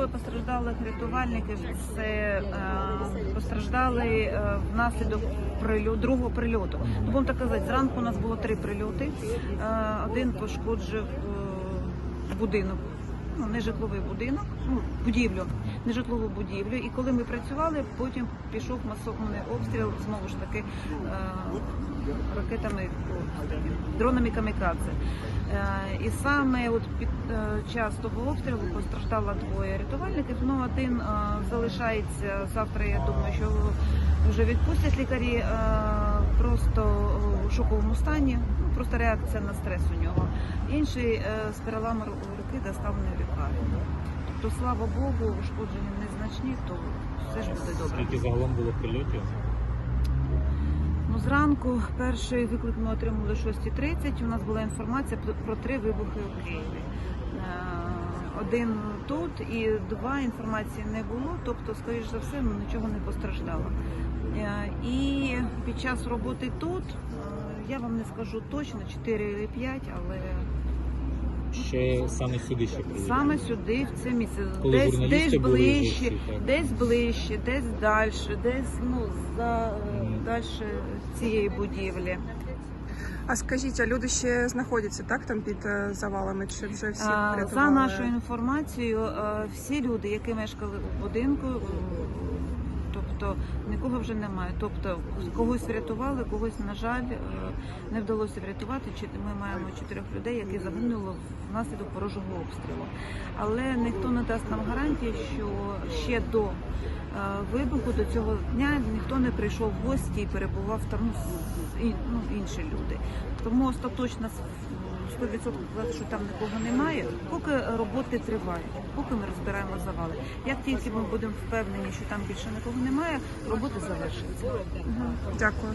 Двоє постраждалих рятувальників це е, постраждали е, внаслідок прильоту, другого прильоту. Будемо так казати, зранку у нас було три прильоти. Е, один пошкоджив будинок. Ну, не житловий будинок, ну, будівлю, не житлову будівлю. І коли ми працювали, потім пішов масований обстріл знову ж таки ракетами, дронами камікадзе. Е, і саме от під е, час того обстрілу постраждало двоє рятувальників. Ну один е, залишається завтра. Я думаю, що вже відпустять лікарі просто у шоковому стані. Ну просто реакція на стрес у нього. Інший з переламом руки доставлений в лікарню. Тобто, слава Богу, ушкодження незначні, то все ж буде добре. Скільки загалом було прильотів? Ну, зранку перший виклик ми отримали о 6.30. У нас була інформація про- три вибухи у Києві. Е, Один тут і два інформації не було, тобто, скоріш за все, ну, нічого не постраждало. Е, І під час роботи тут е, я вам не скажу точно 4 чи 5, але Що саме сюди ще прилетіло? саме сюди, в це місце, Коли десь, журналісти десь були ближче, так? десь ближче, десь далі, десь ну за далі цієї будівлі. А скажіть, а люди ще знаходяться так там під е, завалами? Чи вже всі А, врятували? За нашою інформацією, е, всі люди, які мешкали у будинку, е, тобто нікого вже немає. Тобто когось врятували, когось, на жаль, е, не вдалося врятувати. Чи- Ми маємо чотирьох людей, які загинули внаслідок ворожого обстрілу. Але ніхто не дасть нам гарантії, що ще до е, вибуху, до цього дня ніхто не прийшов в гості і перебував там ну, інші люди. Тому остаточно с- 100% сказати, що там нікого немає, поки роботи тривають, поки ми розбираємо завали. Як тільки ми будемо впевнені, що там більше нікого немає, роботи завершаться. Дякую.